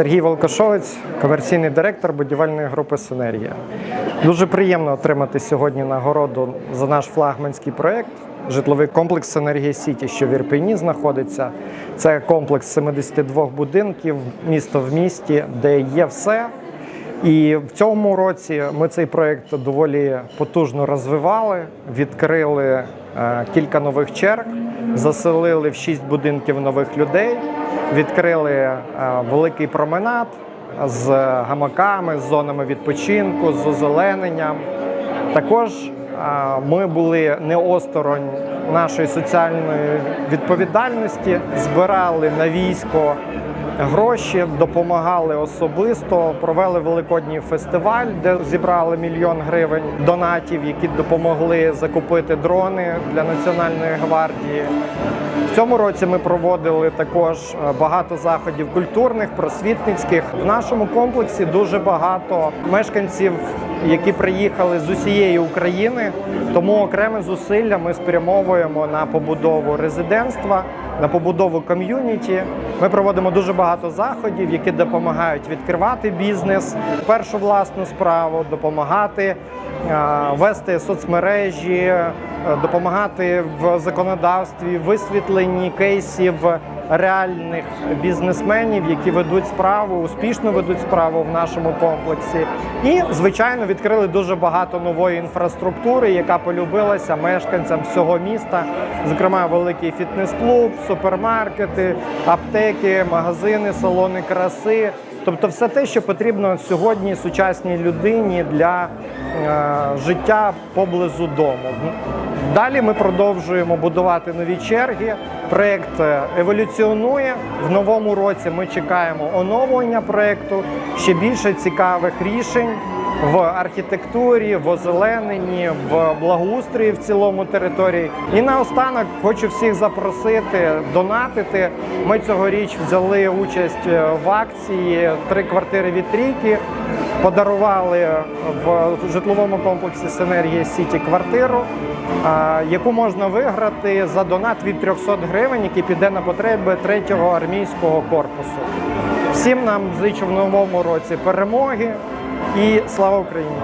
Сергій Волкошовець, комерційний директор будівельної групи Синергія. Дуже приємно отримати сьогодні нагороду за наш флагманський проєкт. Житловий комплекс Синергія Сіті, що в Ірпені знаходиться. Це комплекс 72 будинків, місто в місті, де є все. І в цьому році ми цей проєкт доволі потужно розвивали, відкрили кілька нових черг, заселили в шість будинків нових людей, відкрили е, великий променад з гамаками, з зонами відпочинку, з озелененням. Також е, ми були не осторонь нашої соціальної відповідальності, збирали на військо гроші, допомагали особисто, провели великодній фестиваль, де зібрали мільйон гривень донатів, які допомогли закупити дрони для національної гвардії. Цьому році ми проводили також е, багато заходів культурних, просвітницьких. В нашому комплексі дуже багато мешканців, які приїхали з усієї України. Тому окреме зусилля ми спрямовуємо на побудову резидентства, на побудову ком'юніті. Ми проводимо дуже багато заходів, які допомагають відкривати бізнес, першу власну справу, допомагати е, вести соцмережі, допомагати в законодавстві, висвітленні кейсів реальних бізнесменів, які ведуть справу, успішно ведуть справу в нашому комплексі. І, звичайно, відкрили дуже багато нової інфраструктури, яка полюбилася мешканцям всього міста, зокрема, великий фітнес-клуб, супермаркети, аптеки, магазини, салони краси. Тобто, все те, що потрібно сьогодні сучасній людині для е, життя поблизу дому. Далі ми продовжуємо будувати нові черги. Проект е, еволюціонує. В новому році ми чекаємо оновлення проекту, ще більше цікавих рішень в архітектурі, в озелененні, в благоустрої в цілому території. І наостанок хочу всіх запросити донатити. Ми цьогоріч взяли участь е, в акції Три квартири від трійки. Подарували в житловому комплексі Синергія Сіті квартиру, яку можна виграти за донат від 300 гривень, який піде на потреби третього армійського корпусу. Всім нам зичу в новому році перемоги і слава Україні!